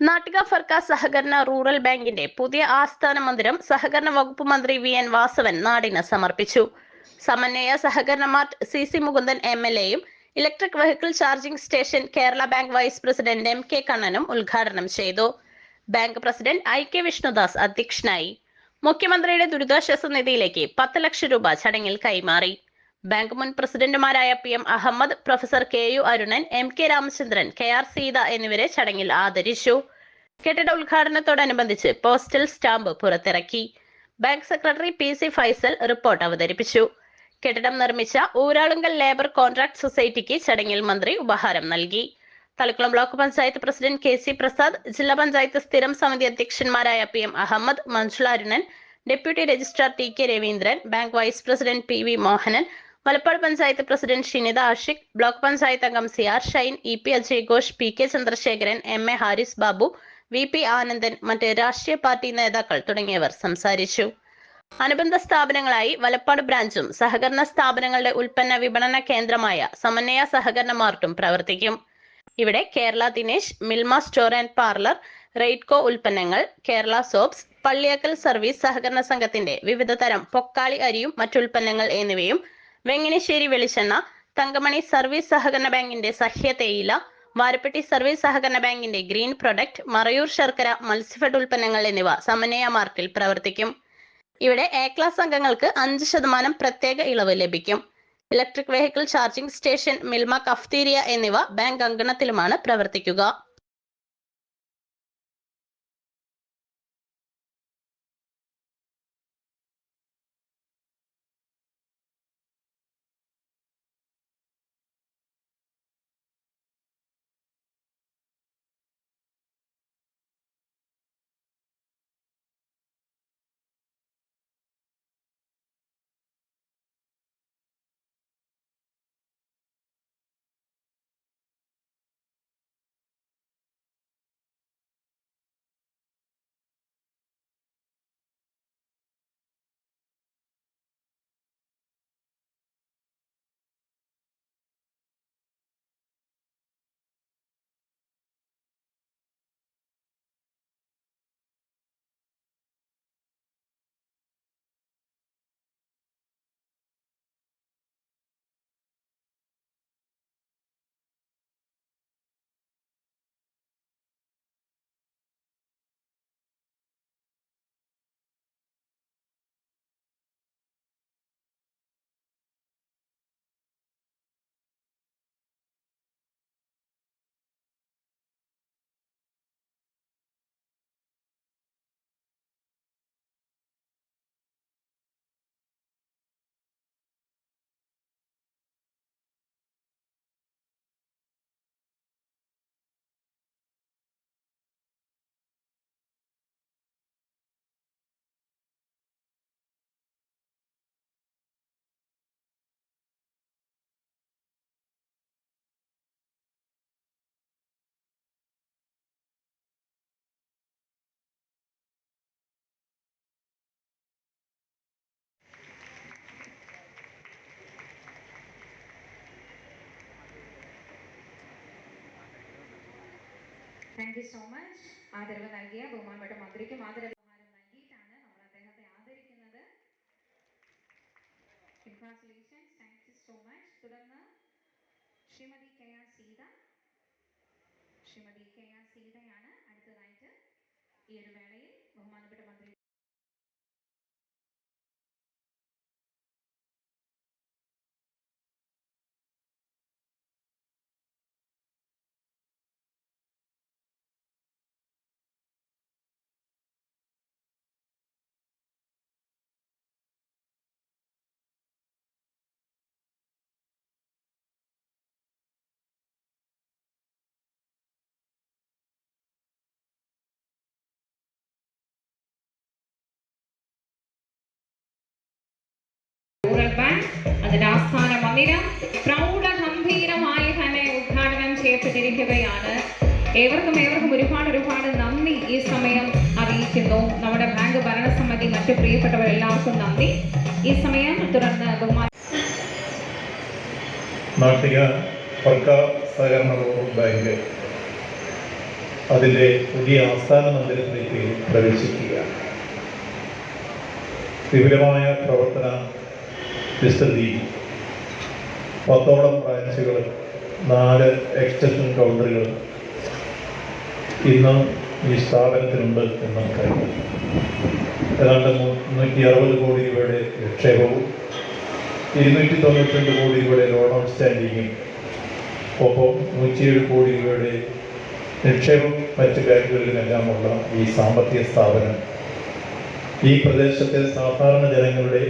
നാട്ടിക ഫർക്ക സഹകരണ റൂറൽ ബാങ്കിന്റെ പുതിയ ആസ്ഥാന മന്ദിരം സഹകരണ വകുപ്പ് മന്ത്രി വി എൻ വാസവൻ നാടിന് സമർപ്പിച്ചു. സമന്വയ സഹകരണ mart C C Mukundan M L എയും electric vehicle charging station Kerala bank vice president M K കണ്ണനും ഉദ്ഘാടനം ചെയ്തു. Bank president I K Vishnudas അധ്യക്ഷനായി. മുഖ്യമന്ത്രിയുടെ ദുരിതാശ്വാസ നിധിയിലേക്ക് പത്ത് ലക്ഷം രൂപ ചടങ്ങിൽ കൈമാറി. ബാങ്ക് മുൻ പ്രസിഡന്റുമാരായ P M Ahammed professor K U Arunan M K Ramachandran K R Seetha എന്നിവരെ ചടങ്ങിൽ ആദരിച്ചു. കെട്ടിട ഉദ്ഘാടനത്തോടനുബന്ധിച്ച് പോസ്റ്റൽ സ്റ്റാമ്പ് പുറത്തിറക്കി. Bank secretary P C Faisal report അവതരിപ്പിച്ചു. കെട്ടിടം നിർമ്മിച്ച ഊരാളുങ്കൽ ലേബർ കോൺട്രാക്ട് സൊസൈറ്റിക്ക് ചടങ്ങിൽ മന്ത്രി ഉപഹാരം നൽകി. Thalikkulam block panchayat president K C Prasad ജില്ലാ പഞ്ചായത്ത് സ്ഥിരം സമിതി അധ്യക്ഷന്മാരായ P M Ahammed Manjula Arunan deputy registrar T K Raveendran bank vice president P V Mohanan Malappad panchayat president Shinitha Ashiq block panchayat അംഗം C R Shine E P Ajay Ghosh P K Chandrasekharan M A Haris Babu V P Anandan മറ്റ് രാഷ്ട്രീയ party നേതാക്കൾ തുടങ്ങിയവർ സംസാരിച്ചു. അനുബന്ധ സ്ഥാപനങ്ങളായി വലപ്പാട് ബ്രാഞ്ചും സഹകരണ സ്ഥാപനങ്ങളുടെ ഉൽപ്പന്ന വിപണന കേന്ദ്രമായ സമന്വയ സഹകരണ മാർട്ടും പ്രവർത്തിക്കും. ഇവിടെ Kerala Dinesh Milma store and parlour Raidco ഉൽപ്പന്നങ്ങൾ കേരള സോപ്സ് പള്ളിയക്കൽ സർവീസ് സഹകരണ സംഘത്തിന്റെ വിവിധ തരം പൊക്കാളി അരിയും മറ്റുൽപ്പന്നങ്ങൾ എന്നിവയും വെങ്ങിനിശ്ശേരി വെളിച്ചെണ്ണ തങ്കമണി സർവീസ് സഹകരണ ബാങ്കിന്റെ സഹ്യ തേയില വാരപ്പെട്ടി സർവീസ് സഹകരണ ബാങ്കിന്റെ ഗ്രീൻ പ്രൊഡക്റ്റ് മറയൂർ ശർക്കര മത്സ്യഫെഡ് ഉൽപ്പന്നങ്ങൾ എന്നിവ സമന്വയ മാർക്കിൽ പ്രവർത്തിക്കും. ഇവിടെ എ ക്ലാസ് അംഗങ്ങൾക്ക് അഞ്ച് ശതമാനം പ്രത്യേക ഇളവ് ലഭിക്കും. Electric vehicle charging station Milma cafeteria എന്നിവ ബാങ്ക് അങ്കണത്തിലുമാണ് പ്രവർത്തിക്കുക. താങ്ക് യു സോ മച്ച് ആദരവ് നൽകിയ ബഹുമാനപ്പെട്ട മന്ത്രിക്കും ആദരവ് ബഹുമാനം നൽകിയിട്ടാണ് നമ്മൾ അദ്ദേഹത്തെ ആദരിക്കുന്നത്. Congratulations thank you so much തുടർന്ന് Shrimati K R Seetha. Shrimati K R സീതയാണ് അടുത്തതായിട്ട് ഈ ഒരു വേളയിൽ ബഹുമാനപ്പെട്ട മന്ത്രി അതിന്റെ ആസ്ഥാന മന്ദിരം പ്രൗഢഗംഭീരമായി തന്നെ ഉദ്ഘാടനം ചെയ്യപ്പെട്ടിരിക്കുകയാണ്. ഏവർക്കും ഏവർക്കും ഒരുപാട് ഒരുപാട് നന്ദി ഈ സമയം അറിയിക്കുന്നു. നമ്മുടെ ബാങ്ക് ഭരണസമിതി മറ്റു പ്രിയപ്പെട്ടവരെല്ലാവർക്കും നന്ദി. ഈ സമയം തുടർന്ന് ബഹുമാന നാട്ടിക സർക്കാർ സഹകരണ ബാങ്ക് അതിന്റെ പുതിയ ആസ്ഥാന മന്ദിരത്തിലേക്ക് പ്രവേശിക്കുക വിപുലമായ പ്രവർത്തന വിസ്തൃതി പത്തോളം ബ്രാഞ്ചുകൾ നാല് എക്സ്റ്റൻഷൻ കൗണ്ടറുകൾ ഇന്ന് ഈ സ്ഥാപനത്തിനുണ്ട് എന്ന് നമുക്കറിയാം. ഏതാണ്ട് മുന്നൂറ്റി അറുപത് കോടി രൂപയുടെ നിക്ഷേപവും ഇരുന്നൂറ്റി തൊണ്ണൂറ്റിരണ്ട് കോടി രൂപയുടെ ലോൺ ഔട്ട്സ്റ്റാൻഡിങ്ങും ഒപ്പം നൂറ്റിയേഴ് കോടി രൂപയുടെ നിക്ഷേപം മറ്റ് ബാങ്കുകളിലെല്ലാമുള്ള ഈ സാമ്പത്തിക സ്ഥാപനം. ഈ പ്രദേശത്തെ സാധാരണ ജനങ്ങളുടെ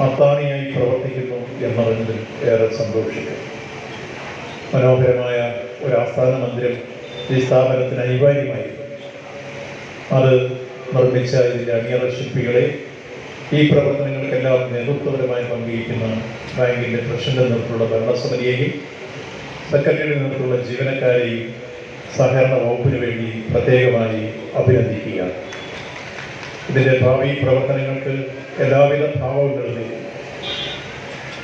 അത്താണിയായി പ്രവർത്തിക്കുന്നു എന്നതിൽ ഏറെ സന്തോഷിക്കും. മനോഹരമായ ഒരു ആസ്ഥാന മന്ദിരം ഈ സ്ഥാപനത്തിന് അനിവാര്യമായി. അത് നിർമ്മിച്ച ഇതിന്റെ അണിയറ ശില്പികളെ ഈ പ്രവർത്തനങ്ങൾക്കെല്ലാം നേതൃത്വപരമായി പങ്കുവയ്ക്കുന്ന ബാങ്കിന്റെ പ്രസിഡന്റ് നേതൃത്വമുള്ള ഭരണസമിതിയെയും സെക്രട്ടറിയുടെ നേതൃത്വമുള്ള ജീവനക്കാരെയും സഹകരണ വകുപ്പിന് വേണ്ടി പ്രത്യേകമായി അഭിനന്ദിക്കുകയാണ്. ഇതിന്റെ ഭാവി പ്രവർത്തനങ്ങൾക്ക് എല്ലാവിധ ഭാവവും നൽകി.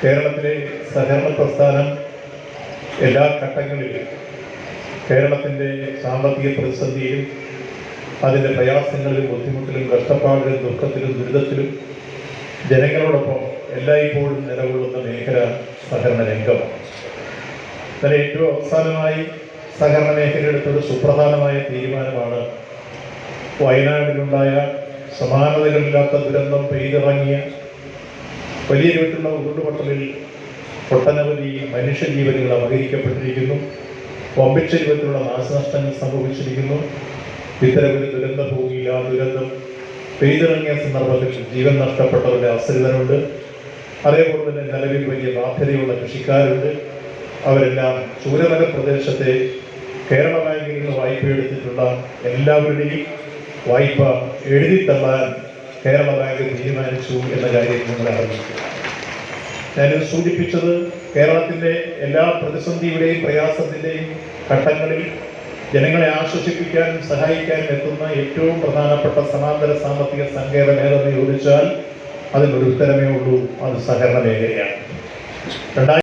കേരളത്തിലെ സഹകരണ പ്രസ്ഥാനം എല്ലാ ഘട്ടങ്ങളിലും കേരളത്തിന്റെ സാമ്പത്തിക പ്രതിസന്ധിയിലും അതിന്റെ പ്രയാസങ്ങളിലും ബുദ്ധിമുട്ടിലും കഷ്ടപ്പാടിലും ദുഃഖത്തിലും ദുരിതത്തിലും ജനങ്ങളോടൊപ്പം എല്ലായ്പ്പോഴും നിലകൊള്ളുന്ന മേഖല സഹകരണ രംഗമാണ് എന്നാൽ ഏറ്റവും അവസാനമായി സഹകരണ മേഖലയെടുത്തൊരു സുപ്രധാനമായ തീരുമാനമാണ് വയനാടിലുണ്ടായ സമാനതകളില്ലാത്ത ദുരന്തം പെയ്തിറങ്ങിയ വലിയ രൂപത്തിലുള്ള ഉരുണ്ടുപൊട്ടലിൽ ഒട്ടനവധി മനുഷ്യജീവനുകൾ അപഹരിക്കപ്പെട്ടിരിക്കുന്നു. വമ്പിച്ച രൂപത്തിലുള്ള നാശനഷ്ടങ്ങൾ സംഭവിച്ചിരിക്കുന്നു. ഇത്തരമൊരു ദുരന്ത ഭൂമിയിൽ ആ ദുരന്തം പെയ്തിറങ്ങിയ സന്ദർഭത്തിൽ ജീവൻ നഷ്ടപ്പെട്ടവരുടെ അസരിതനുണ്ട് അതേപോലെ തന്നെ നിലവിൽ വലിയ ബാധ്യതയുള്ള കൃഷിക്കാരുണ്ട്. അവരെല്ലാം ചൂരമല പ്രദേശത്തെ കേരള ബാങ്കിൽ നിന്ന് വായ്പ എടുത്തിട്ടുള്ള എല്ലാവരുടെയും വായ്പ എഴുതിത്തള്ളാൻ കേരള ബാങ്ക് തീരുമാനിച്ചു എന്ന കാര്യം നിങ്ങൾ അറിയിച്ചു ഞാനിത് സൂചിപ്പിച്ചത് കേരളത്തിന്റെ എല്ലാ പ്രതിസന്ധിയുടെയും പ്രയാസത്തിന്റെയും ഘട്ടങ്ങളിൽ ജനങ്ങളെ ആശ്വസിപ്പിക്കാനും സഹായിക്കാനും എത്തുന്ന ഏറ്റവും പ്രധാനപ്പെട്ട സമാന്തര സാമ്പത്തിക സങ്കേതം ഏതെന്ന് ചോദിച്ചാൽ അതിനൊരു ഉത്തരമേ ഉള്ളൂ അത് സഹകരണ മേഖലയാണ്. രണ്ടായിരത്തി